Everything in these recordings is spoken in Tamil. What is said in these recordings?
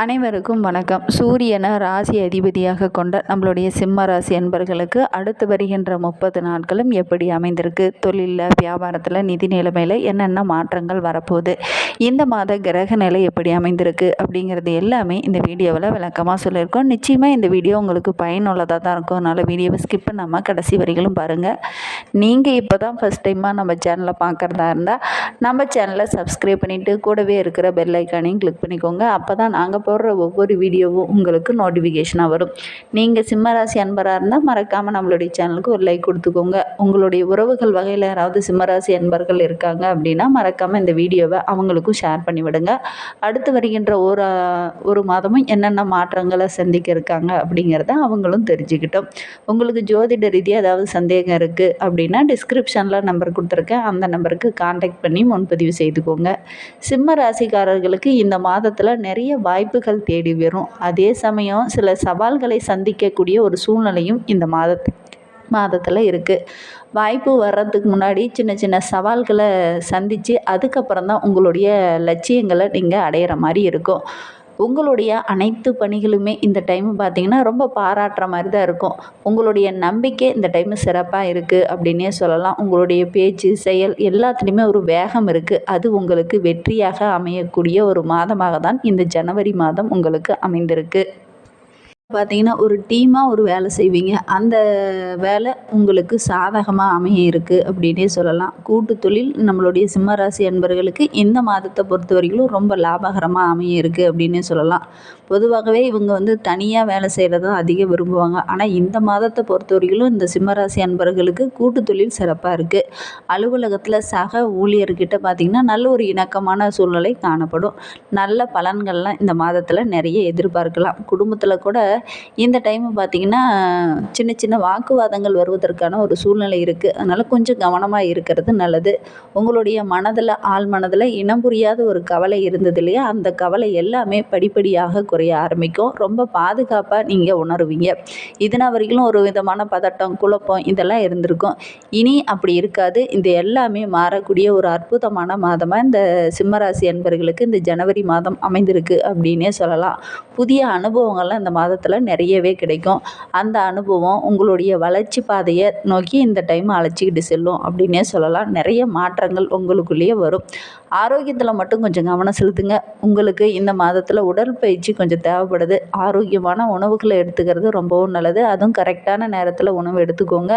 அனைவருக்கும் வணக்கம். சூரியனை ராசி அதிபதியாக கொண்ட நம்மளுடைய சிம்ம ராசி அன்பர்களுக்கு அடுத்து வருகின்ற முப்பது நாட்களும் எப்படி அமைந்திருக்கு? தொழிலில் வியாபாரத்தில் நிதி நிலைமையில் என்னென்ன மாற்றங்கள் வரப்போகுது? இந்த மாத கிரக நிலை எப்படி அமைந்திருக்கு? அப்படிங்கிறது எல்லாமே இந்த வீடியோவில் விளக்கமாக சொல்லியிருக்கோம். நிச்சயமாக இந்த வீடியோ உங்களுக்கு பயனுள்ளதாக தான் இருக்கும். அதனால் வீடியோவை ஸ்கிப் பண்ணாமல் கடைசி வரைகளும் பாருங்கள் நீங்கள் இப்போ தான் ஃபஸ்ட் டைமாக நம்ம சேனலை பார்க்குறதா இருந்தால் நம்ம சேனலை சப்ஸ்கிரைப் பண்ணிவிட்டு கூடவே இருக்கிற பெல் ஐக்கானையும் கிளிக் பண்ணிக்கோங்க. அப்போ தான் நாங்கள் போடுற ஒவ்வொரு வீடியோவும் உங்களுக்கு நோட்டிஃபிகேஷனாக வரும். நீங்கள் சிம்மராசி அன்பராக இருந்தால் மறக்காமல் நம்மளுடைய சேனலுக்கு ஒரு லைக் கொடுத்துக்கோங்க. உங்களுடைய உறவுகள் வகையில் யாராவது சிம்மராசி அன்பர்கள் இருக்காங்க அப்படின்னா மறக்காமல் இந்த வீடியோவை அவங்களுக்கும் ஷேர் பண்ணி விடுங்க. அடுத்து வருகின்ற ஒரு ஒரு மாதமும் என்னென்ன மாற்றங்களை சந்திக்க இருக்காங்க அப்படிங்கிறத அவங்களும் தெரிஞ்சுக்கிட்டோம். உங்களுக்கு ஜோதிட ரீதியாக ஏதாவது சந்தேகம் இருக்குது அப்படின்னா டிஸ்கிரிப்ஷனில் நம்பர் கொடுத்துருக்கேன். அந்த நம்பருக்கு காண்டாக்ட் பண்ணி முன்பதிவு செய்துக்கோங்க. சிம்ம ராசிக்காரர்களுக்கு இந்த மாதத்தில் நிறைய நிறைய வாய்ப்புகள் தேடி வரும். அதே சமயம் சில சவால்களை சந்திக்கக்கூடிய ஒரு சூழ்நிலையும் இந்த மாதத்து மாதத்தில் இருக்குது வாய்ப்பு வர்றதுக்கு முன்னாடி சின்ன சின்ன சவால்களை சந்தித்து அதுக்கப்புறம் தான் உங்களுடைய லட்சியங்களை நீங்கள் அடையிற மாதிரி இருக்கும். உங்களுடைய அனைத்து பணிகளுமே இந்த டைம் பார்த்திங்கன்னா ரொம்ப பாராட்டுற மாதிரி தான் இருக்கும். உங்களுடைய நம்பிக்கை இந்த டைம் சிறப்பாக இருக்குது அப்படின்னே சொல்லலாம். உங்களுடைய பேச்சு செயல் எல்லாத்துலேயுமே ஒரு வேகம் இருக்குது அது உங்களுக்கு வெற்றியாக அமையக்கூடிய ஒரு மாதமாக தான் இந்த ஜனவரி மாதம் உங்களுக்கு அமைந்திருக்கு. பார்த்தீங்கன்னா ஒரு டீமாக ஒரு வேலை செய்வீங்க. அந்த வேலை உங்களுக்கு சாதகமாக அமைய இருக்குது அப்படின்னே சொல்லலாம். கூட்டு தொழில் நம்மளுடைய சிம்மராசி அன்பர்களுக்கு இந்த மாதத்தை பொறுத்த வரைக்கும் ரொம்ப லாபகரமாக அமைய இருக்குது அப்படின்னே சொல்லலாம். பொதுவாகவே இவங்க வந்து தனியாக வேலை செய்கிறதும் அதிகம் விரும்புவாங்க. ஆனால் இந்த மாதத்தை பொறுத்த வரைக்கும் இந்த சிம்மராசி அன்பர்களுக்கு கூட்டு தொழில் சிறப்பாக இருக்குது அலுவலகத்தில் சக ஊழியர்கிட்ட பார்த்திங்கன்னா நல்ல ஒரு இணக்கமான சூழ்நிலை காணப்படும். நல்ல பலன்கள்லாம் இந்த மாதத்தில் நிறைய எதிர்பார்க்கலாம். குடும்பத்தில் கூட இந்த டைமு பார்த்திங்கன்னா சின்ன சின்ன வாக்குவாதங்கள் வருவதற்கான ஒரு சூழ்நிலை இருக்குது அதனால் கொஞ்சம் கவனமாக இருக்கிறது நல்லது. உங்களுடைய மனதில் ஆள் மனதில் இனம் புரியாத ஒரு கவலை இருந்தது இல்லையா? அந்த கவலை எல்லாமே படிப்படியாக குறைய ஆரம்பிக்கும். ரொம்ப பாதுகாப்பாக நீங்கள் உணருவீங்க. இதனால் வரைக்கும் ஒரு விதமான பதட்டம் குழப்பம் இதெல்லாம் இருந்திருக்கும். இனி அப்படி இருக்காது. இந்த எல்லாமே மாறக்கூடிய ஒரு அற்புதமான மாதமாக இந்த சிம்மராசி அன்பர்களுக்கு இந்த ஜனவரி மாதம் அமைந்திருக்கு அப்படின்னே சொல்லலாம். புதிய அனுபவங்கள்லாம் இந்த மாதத்தில் மாதத்தில் நிறையவே கிடைக்கும். அந்த அனுபவம் உங்களுடைய வளர்ச்சி பாதையை நோக்கி இந்த டைம் அழைச்சிக்கிட்டு செல்லும் அப்படின்னே சொல்லலாம். நிறைய மாற்றங்கள் உங்களுக்குள்ளேயே வரும். ஆரோக்கியத்தில் மட்டும் கொஞ்சம் கவனம் செலுத்துங்க. உங்களுக்கு இந்த மாதத்தில் உடற்பயிற்சி கொஞ்சம் தேவைப்படுது. ஆரோக்கியமான உணவுகளை எடுத்துக்கிறது ரொம்பவும் நல்லது. அதுவும் கரெக்டான நேரத்தில் உணவு எடுத்துக்கோங்க.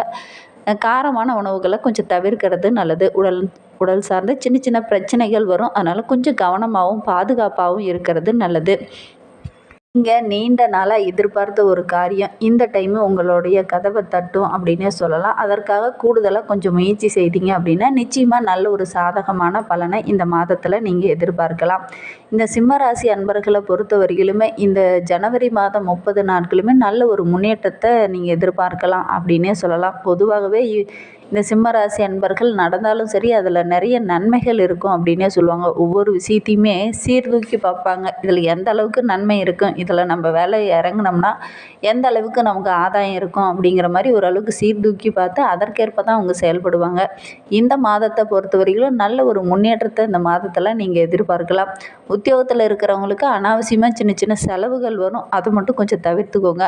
காரமான உணவுகளை கொஞ்சம் தவிர்க்கிறது நல்லது. உடல் உடல் சார்ந்த சின்ன சின்ன பிரச்சனைகள் வரும். அதனால் கொஞ்சம் கவனமாகவும் பாதுகாப்பாகவும் இருக்கிறது நல்லது. நீங்கள் நீண்ட நாளாக எதிர்பார்த்த ஒரு காரியம். இந்த டைமு உங்களுடைய கதவை தட்டும் அப்படின்னே சொல்லலாம். அதற்காக கூடுதலாக கொஞ்சம் முயற்சி செய்தீங்க அப்படின்னா நிச்சயமாக நல்ல ஒரு சாதகமான பலனை இந்த மாதத்தில் நீங்கள் எதிர்பார்க்கலாம். இந்த சிம்மராசி அன்பர்களை பொறுத்த வரையிலுமே இந்த ஜனவரி மாதம் முப்பது நாட்களுமே நல்ல ஒரு முன்னேற்றத்தை நீங்கள் எதிர்பார்க்கலாம் அப்படின்னே சொல்லலாம். பொதுவாகவே இந்த சிம்மராசி அன்பர்கள் நடந்தாலும் சரி அதில் நிறைய நன்மைகள் இருக்கும் அப்படின்னே சொல்லுவாங்க. ஒவ்வொரு விஷயத்தையுமே சீர்தூக்கி பார்ப்பாங்க. இதில் எந்த அளவுக்கு நன்மை இருக்கும் இதில் நம்ம வேலை இறங்குனோம்னா எந்த அளவுக்கு நமக்கு ஆதாயம் இருக்கும் அப்படிங்கிற மாதிரி ஓரளவுக்கு சீர்தூக்கி பார்த்து அதற்கேற்ப தான் அவங்க செயல்படுவாங்க. இந்த மாதத்தை பொறுத்த வரைக்கும் நல்ல ஒரு முன்னேற்றத்தை இந்த மாதத்தில் நீங்கள் எதிர்பார்க்கலாம். உத்தியோகத்தில் இருக்கிறவங்களுக்கு அனாவசியமாக சின்ன சின்ன செலவுகள் வரும். அதை மட்டும் கொஞ்சம் தவிர்த்துக்கோங்க.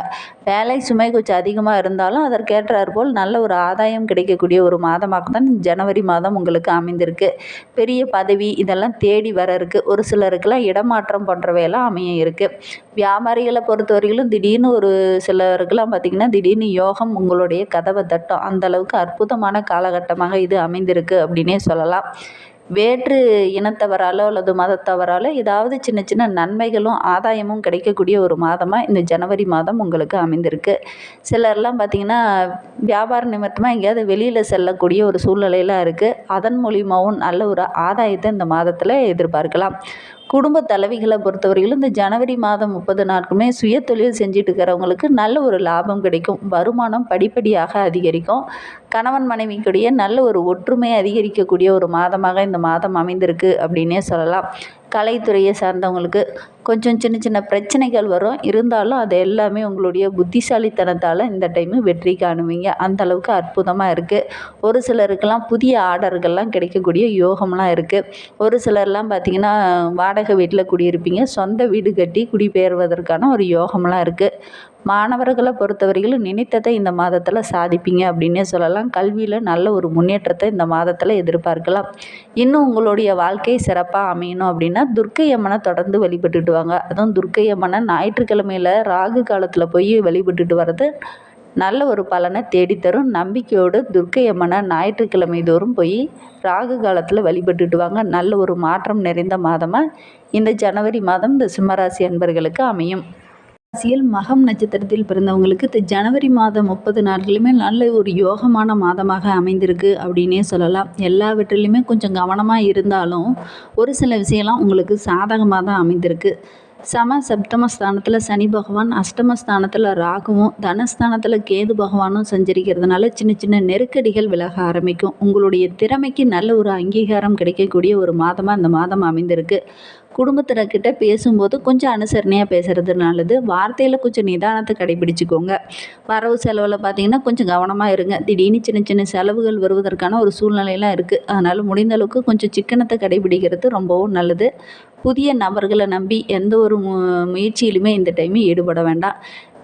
வேலை சுமை கொஞ்சம் அதிகமாக இருந்தாலும் அதற்கேற்றாற்போல் நல்ல ஒரு ஆதாயம் கிடைக்கக்கூடிய இருக்கக்கூடிய ஒரு மாதமாக தான் ஜனவரி மாதம் உங்களுக்கு அமைந்திருக்கு. பெரிய பதவி இதெல்லாம் தேடி வர இருக்குது ஒரு சிலருக்கெல்லாம் இடமாற்றம் போன்றவையெல்லாம் அமைய இருக்குது வியாபாரிகளை பொறுத்தவரையிலும் திடீர்னு ஒரு சிலருக்கெல்லாம் பார்த்திங்கன்னா திடீர்னு யோகம் உங்களுடைய கதவை தட்டும். அந்தளவுக்கு அற்புதமான காலகட்டமாக இது அமைந்திருக்கு அப்படின்னே சொல்லலாம். வேற்று இனத்தவராலோ அல்லது மதத்தவராலோ ஏதாவது சின்ன சின்ன நன்மைகளும் ஆதாயமும் கிடைக்கக்கூடிய ஒரு மாதமாக இந்த ஜனவரி மாதம் உங்களுக்கு அமைந்திருக்கு. சிலர்லாம் பார்த்திங்கன்னா வியாபார நிமித்தமாக எங்கேயாவது வெளியில் செல்லக்கூடிய ஒரு சூழ்நிலையெல்லாம் இருக்குது அதன் மூலியமாகவும் நல்ல ஒரு ஆதாயத்தை இந்த மாதத்தில் எதிர்பார்க்கலாம். குடும்ப தலைவிகளை பொறுத்தவரையிலும் இந்த ஜனவரி மாதம் முப்பது நாட்களுமே சுய தொழில் செஞ்சுட்டு இருக்கிறவங்களுக்கு நல்ல ஒரு லாபம் கிடைக்கும். வருமானம் படிப்படியாக அதிகரிக்கும். கணவன் மனைவிக்குடைய நல்ல ஒரு ஒற்றுமை அதிகரிக்கக்கூடிய ஒரு மாதமாக இந்த மாதம் அமைந்திருக்கு அப்படின்னே சொல்லலாம். கலைத்துறையை சார்ந்தவங்களுக்கு கொஞ்சம் சின்ன சின்ன பிரச்சனைகள் வரும். இருந்தாலும் அது எல்லாமே உங்களுடைய புத்திசாலித்தனத்தால் இந்த டைமு வெற்றி காணுவீங்க. அந்தளவுக்கு அற்புதமாக இருக்குது ஒரு சிலருக்கெல்லாம் புதிய ஆர்டர்கள்லாம் கிடைக்கக்கூடிய யோகம்லாம் இருக்குது ஒரு சிலர்லாம் பார்த்திங்கன்னா வாடகை வாடகை வீட்டில் குடியிருப்பீங்க. சொந்த வீடு கட்டி குடிபெயர்வதற்கான ஒரு யோகம்லாம் இருக்குது மாணவர்களை பொறுத்தவரையிலும் நினைத்ததை இந்த மாதத்தில் சாதிப்பீங்க அப்படின்னே சொல்லலாம். கல்வியில் நல்ல ஒரு முன்னேற்றத்தை இந்த மாதத்தில் எதிர்பார்க்கலாம். இன்னும் உங்களுடைய வாழ்க்கை சிறப்பாக அமையணும் அப்படின்னா துர்க்கை அம்மனை தொடர்ந்து வழிபட்டுட்டு வாங்க. அதுவும் துர்க்கை அம்மனை ஞாயிற்றுக்கிழமையில் ராகு காலத்தில் போய் வழிபட்டுட்டு வர்றது நல்ல ஒரு பலனை தேடித்தரும். நம்பிக்கையோடு துர்க்கை அம்மனை ஞாயிற்றுக்கிழமை தோறும் போய் ராகு காலத்தில் வழிபட்டுட்டு வாங்க. நல்ல ஒரு மாற்றம் நிறைந்த மாதமாக இந்த ஜனவரி மாதம் இந்த சிம்மராசி அன்பர்களுக்கு அமையும். ராசியில் மகம் நட்சத்திரத்தில் பிறந்தவங்களுக்கு இந்த ஜனவரி மாதம் முப்பது நாட்களுமே நல்ல ஒரு யோகமான மாதமாக அமைந்திருக்கு அப்படின்னே சொல்லலாம். எல்லாவற்றிலையுமே கொஞ்சம் கவனமாக இருந்தாலும் ஒரு சில விஷயம்லாம் உங்களுக்கு சாதகமாக தான் அமைந்திருக்கு. சம சப்தமஸ்தானத்தில் சனி பகவான் அஷ்டமஸ்தானத்தில் ராகுவும் தனஸ்தானத்தில் கேது பகவானும் சஞ்சரிக்கிறதுனால சின்ன சின்ன நெருக்கடிகள் விலக ஆரம்பிக்கும். உங்களுடைய திறமைக்கு நல்ல ஒரு அங்கீகாரம் கிடைக்கக்கூடிய ஒரு மாதமாக அந்த மாதம் அமைந்திருக்கு. குடும்பத்தினர்கிட்ட பேசும்போது கொஞ்சம் அனுசரணையாக பேசுகிறது நல்லது. வார்த்தையில் கொஞ்சம் நிதானத்தை கடைபிடிச்சிக்கோங்க. வரவு செலவில் பார்த்தீங்கன்னா கொஞ்சம் கவனமாக இருங்க. திடீர்னு சின்ன சின்ன செலவுகள் வருவதற்கான ஒரு சூழ்நிலையெல்லாம் இருக்குது அதனால் முடிந்த அளவுக்கு கொஞ்சம் சிக்கனத்தை கடைபிடிக்கிறது ரொம்பவும் நல்லது. புதிய நபர்களை நம்பி எந்த ஒரு மு முயற்சியிலுமே இந்த டைம் ஈடுபட வேண்டாம்.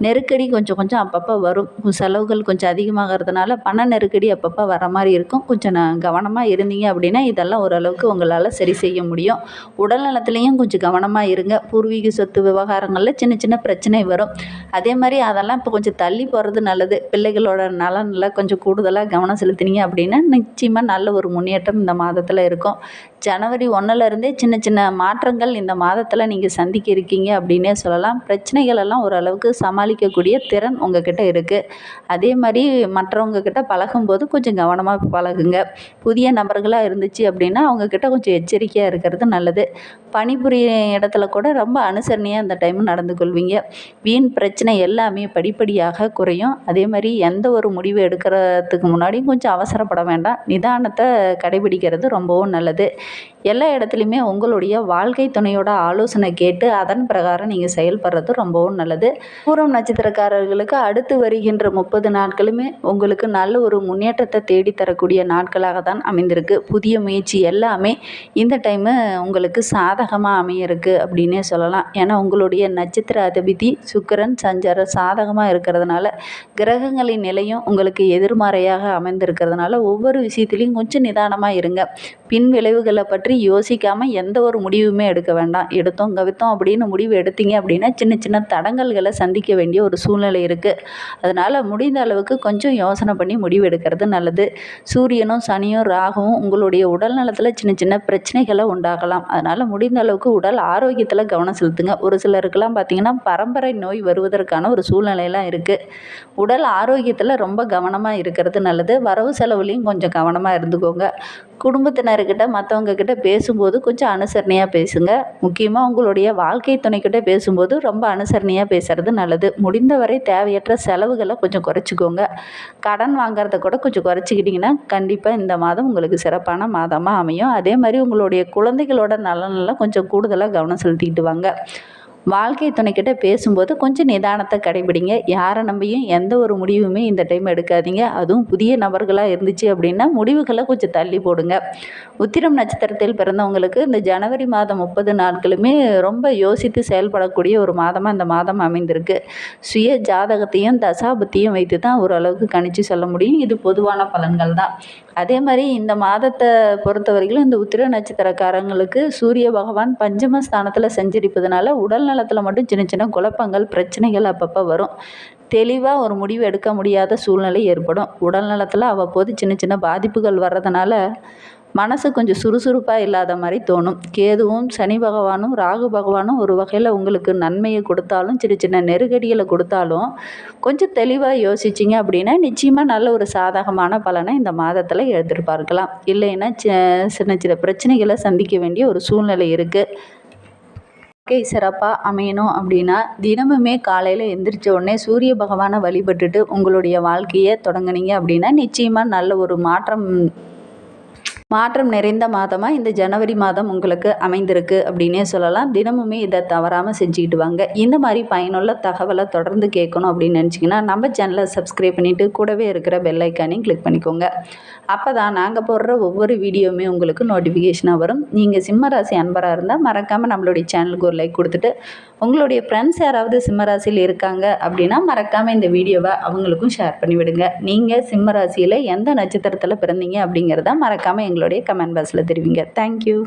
நெருக்கடி கொஞ்சம் கொஞ்சம் அப்பப்போ வரும். செலவுகள் கொஞ்சம் அதிகமாகிறதுனால பண நெருக்கடி அப்பப்போ வர மாதிரி இருக்கும். கொஞ்சம் நான் கவனமாக இருந்தீங்க அப்படின்னா இதெல்லாம் ஓரளவுக்கு உங்களால் சரி செய்ய முடியும். உடல் நலத்துலேயும் கொஞ்சம் கவனமாக இருங்க. பூர்வீக சொத்து விவகாரங்களில் சின்ன சின்ன பிரச்சனை வரும். அதே மாதிரி அதெல்லாம் இப்போ கொஞ்சம் தள்ளி போகிறது நல்லது. பிள்ளைகளோட நலனில் கொஞ்சம் கூடுதலாக கவனம் செலுத்தினீங்க அப்படின்னா நிச்சயமாக நல்ல ஒரு முன்னேற்றம் இந்த மாதத்தில் இருக்கும். ஜனவரி ஒன்றுலேருந்தே சின்ன சின்ன மாற்றங்கள் இந்த மாதத்தில் நீங்கள் சந்திக்க இருக்கீங்க அப்படின்னே சொல்லலாம். பிரச்சனைகள் எல்லாம் ஓரளவுக்கு சமாளிக்கக்கூடிய திறன் உங்ககிட்ட இருக்குது அதே மாதிரி மற்றவங்க கிட்ட பழகும்போது கொஞ்சம் கவனமாக பழகுங்க. புதிய நபர்களாக இருந்துச்சு அப்படின்னா அவங்கக்கிட்ட கொஞ்சம் எச்சரிக்கையாக இருக்கிறது நல்லது. பணிபுரியும் இடத்துல கூட ரொம்ப அனுசரணையாக அந்த டைம் நடந்து கொள்வீங்க. வீண் பிரச்சனை எல்லாமே படிப்படியாக குறையும். அதே மாதிரி எந்த ஒரு முடிவு எடுக்கிறதுக்கு முன்னாடியும் கொஞ்சம் அவசரப்பட வேண்டாம். நிதானத்தை கடைபிடிக்கிறது ரொம்பவும் நல்லது. எல்லா இடத்துலையுமே உங்களுடைய வாழ்க்கை துணையோட ஆலோசனை கேட்டு அதன் பிரகாரம் நீங்கள் செயல்படுறது ரொம்பவும் நல்லது. பூரம் நட்சத்திரக்காரர்களுக்கு அடுத்து வருகின்ற முப்பது நாட்களுமே உங்களுக்கு நல்ல ஒரு முன்னேற்றத்தை தேடித்தரக்கூடிய நாட்களாக தான் அமைந்திருக்கு. புதிய முயற்சி எல்லாமே இந்த டைமு உங்களுக்கு சாதகமாக அமையிருக்கு அப்படின்னே சொல்லலாம். ஏன்னா உங்களுடைய நட்சத்திர அதிபதி சுக்கிரன் சஞ்சாரம் சாதகமாக இருக்கிறதுனால கிரகங்களின் நிலையும் உங்களுக்கு எதிர்மறையாக அமைந்திருக்கிறதுனால ஒவ்வொரு விஷயத்துலையும் கொஞ்சம் நிதானமாக இருங்க. பின் விளைவுகளை பற்றி யோசிக்காமல் எந்த ஒரு முடிவுமே எடுக்க வேண்டாம். எடுத்தோம் கவித்தோம் அப்படின்னு முடிவு எடுத்தீங்க அப்படின்னா சின்ன சின்ன தடங்கல்களை சந்திக்க வேண்டிய வேண்டிய ஒரு சூழ்நிலை இருக்குது அதனால் முடிந்த அளவுக்கு கொஞ்சம் யோசனை பண்ணி முடிவு எடுக்கிறது நல்லது. சூரியனும் சனியும் ராகுவும் உங்களுடைய உடல் நலத்தில் சின்ன சின்ன பிரச்சனைகளை உண்டாகலாம் அதனால் முடிந்த அளவுக்கு உடல் ஆரோக்கியத்தில் கவனம் செலுத்துங்க. ஒரு சிலருக்கெல்லாம் பார்த்திங்கன்னா பரம்பரை நோய் வருவதற்கான ஒரு சூழ்நிலையெல்லாம் இருக்குது உடல் ஆரோக்கியத்தில் ரொம்ப கவனமாக இருக்கிறது நல்லது. வரவு செலவுலேயும் கொஞ்சம் கவனமாக இருந்துக்கோங்க. குடும்பத்தினர்கிட்ட மற்றவங்க கிட்ட பேசும்போது கொஞ்சம் அனுசரணையாக பேசுங்க. முக்கியமாக உங்களுடைய வாழ்க்கை துணைக்கிட்ட பேசும்போது ரொம்ப அனுசரணையாக பேசுகிறது நல்லது. முடிந்தவரை தேவையற்ற செலவுகளை கொஞ்சம் குறைச்சிக்கோங்க. கடன் வாங்குறத கூட கொஞ்சம் குறைச்சிக்கிட்டிங்கன்னா கண்டிப்பாக இந்த மாதம் உங்களுக்கு சிறப்பான மாதமாக அமையும். அதே மாதிரி உங்களுடைய குழந்தைகளோட நலனில் கொஞ்சம் கூடுதலாக கவனம் செலுத்திக்கிட்டு வாங்க. வாழ்க்கை துணைக்கிட்ட பேசும்போது கொஞ்சம் நிதானத்தை கடைபிடிங்க. யாரை நம்பியும் எந்த ஒரு முடிவுமே இந்த டைம் எடுக்காதீங்க. அதுவும் புதிய நபர்களாக இருந்துச்சு அப்படின்னா முடிவுகளை கொஞ்சம் தள்ளி போடுங்க. உத்திரம் நட்சத்திரத்தில் பிறந்தவங்களுக்கு இந்த ஜனவரி மாதம் முப்பது நாட்களுமே ரொம்ப யோசித்து செயல்படக்கூடிய ஒரு மாதமாக இந்த மாதம் அமைந்திருக்கு. சுய ஜாதகத்தையும் தசாபத்தியும் வைத்து தான் ஓரளவுக்கு கணிச்சு சொல்ல முடியும். இது பொதுவான பலன்கள் தான் அதே மாதிரி இந்த மாதத்தை பொறுத்த வரைக்கும் இந்த உத்திர நட்சத்திரக்காரங்களுக்கு சூரிய பகவான் பஞ்சம ஸ்தானத்தில் சஞ்சரிப்பதனால உடல் நலத்தில் மட்டும் சின்ன சின்ன குழப்பங்கள் பிரச்சனைகள் அப்பப்போ வரும். தெளிவாக ஒரு முடிவு எடுக்க முடியாத சூழ்நிலை ஏற்படும். உடல் நலத்தில் அவ்வப்போது சின்ன சின்ன பாதிப்புகள் வர்றதுனால மனசு கொஞ்சம் சுறுசுறுப்பாக இல்லாத மாதிரி தோணும். கேதுவும் சனி பகவானும் ராகு பகவானும் ஒரு வகையில் உங்களுக்கு நன்மையை கொடுத்தாலும் சின்ன சின்ன நெருக்கடிகளை கொடுத்தாலும் கொஞ்சம் தெளிவாக யோசிச்சிங்க அப்படின்னா நிச்சயமாக நல்ல ஒரு சாதகமான பலனை இந்த மாதத்தில் எதிர்பார்க்கலாம் இல்லைன்னா சின்ன சின்ன பிரச்சனைகளை சந்திக்க வேண்டிய ஒரு சூழ்நிலை இருக்குது வாழ்க்கை சிறப்பாக அமையணும் அப்படின்னா தினமுமே காலையில் எந்திரிச்ச உடனே சூரிய பகவானை வழிபட்டுட்டு உங்களுடைய வாழ்க்கையை தொடங்குனீங்க அப்படின்னா நிச்சயமாக நல்ல ஒரு மாற்றம் மாற்றம் நிறைந்த மாதமாக இந்த ஜனவரி மாதம் உங்களுக்கு அமைந்திருக்கு அப்படின்னே சொல்லலாம். தினமுமே இதை தவறாமல் செஞ்சுக்கிட்டு வாங்க. இந்த மாதிரி பயனுள்ள தகவலை தொடர்ந்து கேட்கணும் அப்படின்னு நினச்சிங்கன்னா நம்ம சேனலை சப்ஸ்கிரைப் பண்ணிவிட்டு கூடவே இருக்கிற பெல் ஐக்கானையும் கிளிக் பண்ணிக்கோங்க. அப்போ தான் நாங்கள் போடுற ஒவ்வொரு வீடியோவுமே உங்களுக்கு நோட்டிஃபிகேஷனாக வரும். நீங்கள் சிம்மராசி அன்பராக இருந்தால் மறக்காமல் நம்மளுடைய சேனலுக்கு ஒரு லைக் கொடுத்துட்டு உங்களுடைய ஃப்ரெண்ட்ஸ் யாராவது சிம்மராசியில் இருக்காங்க அப்படின்னா மறக்காமல் இந்த வீடியோவை அவங்களுக்கும் ஷேர் பண்ணிவிடுங்க. நீங்கள் சிம்மராசியில் எந்த நட்சத்திரத்தில் பிறந்தீங்க அப்படிங்கிறத மறக்காமல் உங்களுடைய கமெண்ட் பாக்ஸில் தெரிவிங்க. தேங்க்யூ